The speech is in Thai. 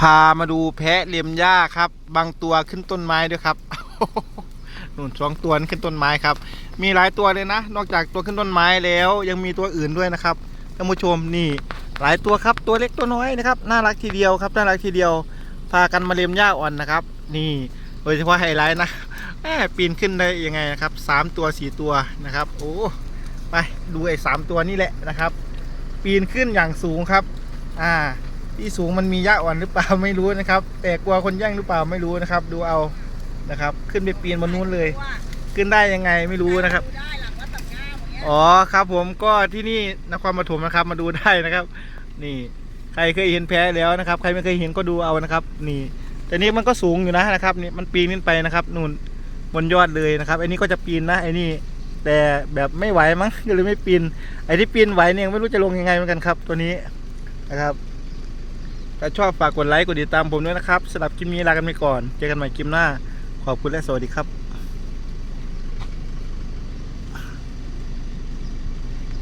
พามาดูแพะเลียมหญ้าครับ บางตัวขึ้นต้นไม้ด้วยครับนุ่นสองตัวขึ้นต้นไม้ครับ มีหลายตัวเลยนะ นอกจากตัวขึ้นต้นไม้แล้ว ยังมีตัวอื่นด้วยนะครับท่านผู้ชมนี่หลายตัวครับตัวเล็กตัวน้อยนะครับน่ารักทีเดียวครับน่ารักทีเดียว พากันมาเลียมหญ้าอ่อนนะครับ นี่โดยเฉพาะไฮไลท์นะแหมปีนขึ้นได้ยังไงนะครับสามตัวสี่ตัวนะครับ โอ้ไปดูไอ้สามตัวนี่แหละนะครับ ปีนขึ้นอย่างสูงครับ อ่า ที่สูงมันมีหญ้าอ่อนหรือเปล่าไม่รู้นะครับ แต่กลัวคนแย่งหรือเปล่าไม่รู้นะครับ ดูเอานะครับ ขึ้นไปปีนบนนู้นเลย ขึ้นได้ยังไงไม่รู้นะครับ ได้หลังวัดตักงามอย่างเงี้ยอ๋อครับผมก็ที่นี่นครปฐมนะครับมาดูได้นะครับ นี่ ใครเคยเห็นแพ้แล้วนะครับ ใครไม่เคยเห็นก็ดูเอานะครับ นี่ แต่นี่มันก็สูงอยู่นะนะครับนี่มันปีนขึ้นไปนะครับนู่นบนยอดเลยนะครับไอ้นี่ก็จะปีนนะไอ้นี่แต่แบบไม่ไหวมั้งก็เลยไม่ปีนไอ้ที่ปีนไหวเนี่ยไม่รู้จะลงยังไงเหมือนกันครับ ตัวนี้นะครับ ถ้าชอบฝากกดไลค์กดติดตามผมด้วยนะครับสำหรับคลิปนี้ลากันไปก่อน เจอกันใหม่คลิปหน้า ขอบคุณและสวัสดีครับ